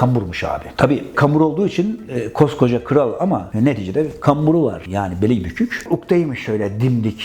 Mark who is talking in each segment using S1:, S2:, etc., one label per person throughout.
S1: kamburmuş abi. Tabii kambur olduğu için e, koskoca kral ama neticede kamburu var. Yani beli bükük. Uktaymış şöyle dimdik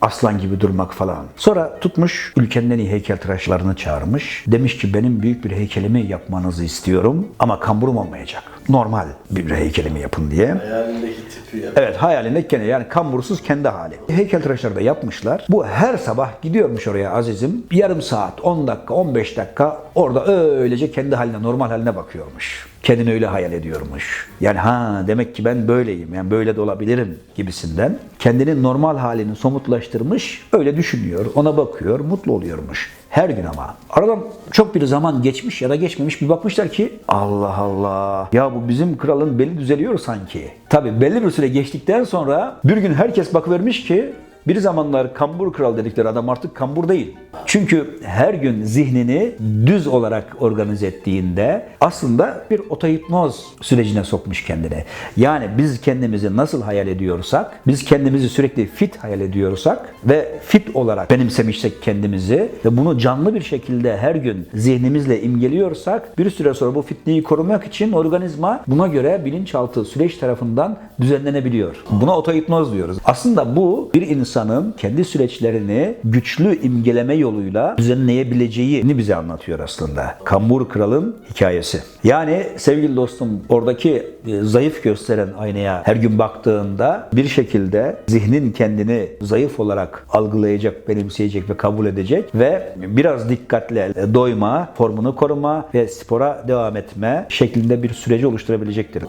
S1: aslan gibi durmak falan. Sonra tutmuş ülkenin en iyi heykeltıraşlarını çağırmış. Demiş ki benim büyük bir heykelimi yapmanızı istiyorum ama kamburum olmayacak. Normal bir heykelimi yapın diye.
S2: Hayalindeki tipi yap.
S1: Evet hayalinde kendi yani kambursuz kendi hali. Heykeltıraşları da yapmışlar. Bu her sabah gidiyormuş oraya Aziz'im. Yarım saat, 10 dakika, 15 dakika orada öylece kendi haline, normal haline bakıyormuş. Kendini öyle hayal ediyormuş. Yani ha demek ki ben böyleyim, yani böyle de olabilirim gibisinden. Kendini normal halini somutlaştırmış, öyle düşünüyor, ona bakıyor, mutlu oluyormuş. Her gün ama. Aradan çok bir zaman geçmiş ya da geçmemiş bir bakmışlar ki Allah Allah ya bu bizim kralın beli düzeliyor sanki. Tabi belli bir süre geçtikten sonra bir gün herkes bakıvermiş ki bir zamanlar kambur kral dedikleri adam artık kambur değil. Çünkü her gün zihnini düz olarak organize ettiğinde aslında bir otohipnoz sürecine sokmuş kendini. Yani biz kendimizi nasıl hayal ediyorsak, biz kendimizi sürekli fit hayal ediyorsak ve fit olarak benimsemişsek kendimizi ve bunu canlı bir şekilde her gün zihnimizle imgeliyorsak bir süre sonra bu fitliği korumak için organizma buna göre bilinçaltı süreç tarafından düzenlenebiliyor. Buna otohipnoz diyoruz. Aslında bu bir insanın kendi süreçlerini güçlü imgeleme yoluyla düzenleyebileceğini bize anlatıyor aslında. Kambur Kral'ın hikayesi. Yani sevgili dostum oradaki e, zayıf gösteren aynaya her gün baktığında bir şekilde zihnin kendini zayıf olarak algılayacak, benimseyecek ve kabul edecek ve biraz dikkatle e, doyma, formunu koruma ve spora devam etme şeklinde bir süreci oluşturabilecektir.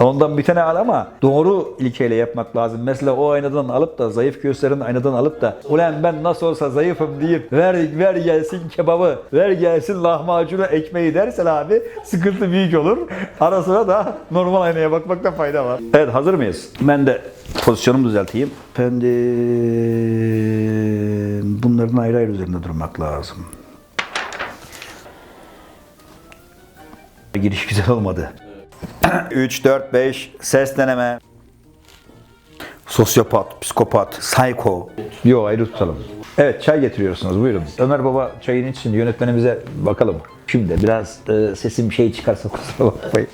S1: Ondan bir tane al ama doğru ilkeyle yapmak lazım. Mesela o aynadan alıp da zayıf gösteren aynadan alıp da ulan ben nasıl olsa zayıfım deyip ver ver gelsin kebabı, ver gelsin lahmacunu ekmeği dersen abi sıkıntı büyük olur. Ara sıra da normal aynaya bakmakta fayda var. Evet hazır mıyız? Ben de pozisyonumu düzelteyim. Efendim bunların ayrı ayrı üzerinde durmak lazım. Giriş güzel olmadı. 3, 4, 5 ses deneme. Sosyopat, psikopat, psycho. Yok ayrı tutalım. Evet çay getiriyorsunuz buyurun. Ömer Baba çayını içsin yönetmenimize bakalım. Şimdi biraz e, sesim şey çıkarsa kusura bakmayın.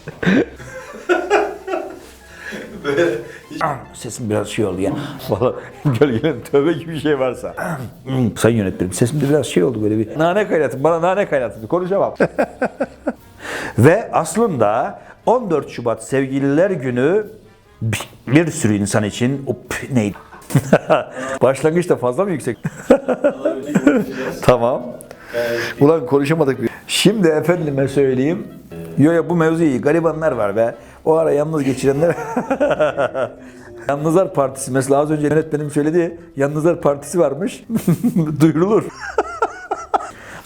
S2: Böyle
S1: sesim biraz şey oldu ya. Valla gölgenin tövbe gibi bir şey varsa. Sayın yönetmenim sesimde biraz şey oldu böyle bir. Nane kaynatın bana nane kaynatın konuşamam. Ve aslında 14 Şubat Sevgililer Günü bir, sürü insan için up neydi? Başlangıçta fazla mı yüksek? tamam. Ulan konuşamadık. Şimdi efendime söyleyeyim. Yo ya bu mevzu iyi. Garibanlar var be. O ara yalnız geçirenler. Yalnızlar Partisi mesela az önce yönetmenim söyledi. Yalnızlar Partisi varmış. Duyurulur.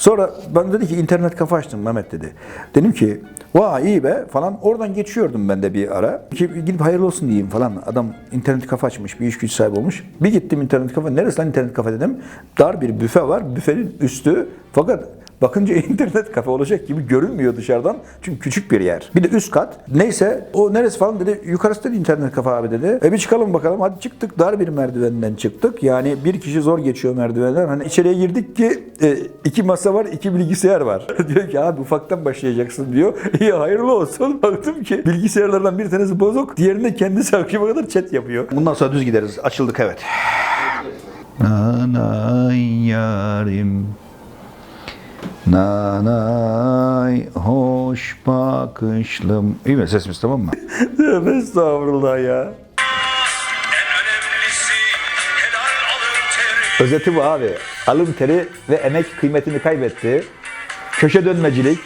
S1: Sonra ben dedi ki internet kafa açtım Mehmet dedi. Dedim ki vay iyi be falan. Oradan geçiyordum ben de bir ara. Ki gidip hayırlı olsun diyeyim falan. Adam internet kafa açmış, bir iş güç sahibi olmuş. Bir gittim internet kafa. Neresi lan internet kafa dedim. Dar bir büfe var. Büfenin üstü. Fakat bakınca internet kafe olacak gibi görünmüyor dışarıdan. Çünkü küçük bir yer. Bir de üst kat. Neyse o neresi falan dedi. Yukarısı dedi internet kafe abi dedi. E bir çıkalım bakalım. Hadi çıktık. Dar bir merdivenden çıktık. Yani bir kişi zor geçiyor merdivenden. Hani içeriye girdik ki e, iki masa var, iki bilgisayar var. diyor ki abi ufaktan başlayacaksın diyor. İyi hayırlı olsun. Baktım ki bilgisayarlardan bir tanesi bozuk. Diğerinde kendisi akşama kadar chat yapıyor. Bundan sonra düz gideriz. Açıldık evet. Nanay yarim Nanay hoş bakışlım. İyi mi sesimiz tamam mı? Tövbe estağfurullah ya. Özeti bu abi. Alın teri ve emek kıymetini kaybetti. Köşe dönmecilik,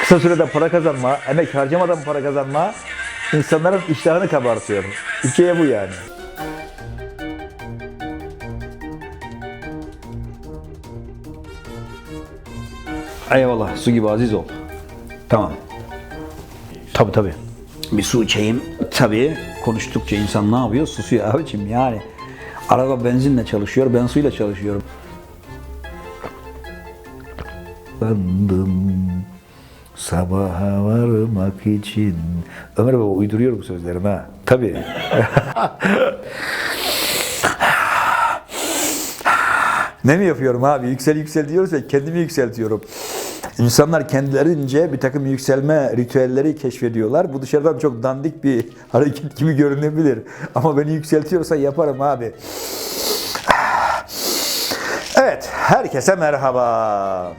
S1: kısa sürede para kazanma, emek harcamadan para kazanma insanların iştahını kabartıyor. Hikaye bu yani. Eyvallah su gibi aziz ol. Tamam. Tabi tabi. Bir su içeyim. Tabi konuştukça insan ne yapıyor? Susuyor abicim yani. Araba benzinle çalışıyor, ben suyla çalışıyorum. Bandım sabaha varmak için. Ömer Baba uyduruyor bu sözlerimi ha. Tabii. ne mi yapıyorum abi? Yüksel yüksel diyoruz ya kendimi yükseltiyorum. İnsanlar kendilerince bir takım yükselme ritüelleri keşfediyorlar. Bu dışarıdan çok dandik bir hareket gibi görünebilir. Ama beni yükseltiyorsa yaparım abi. Evet, herkese merhaba.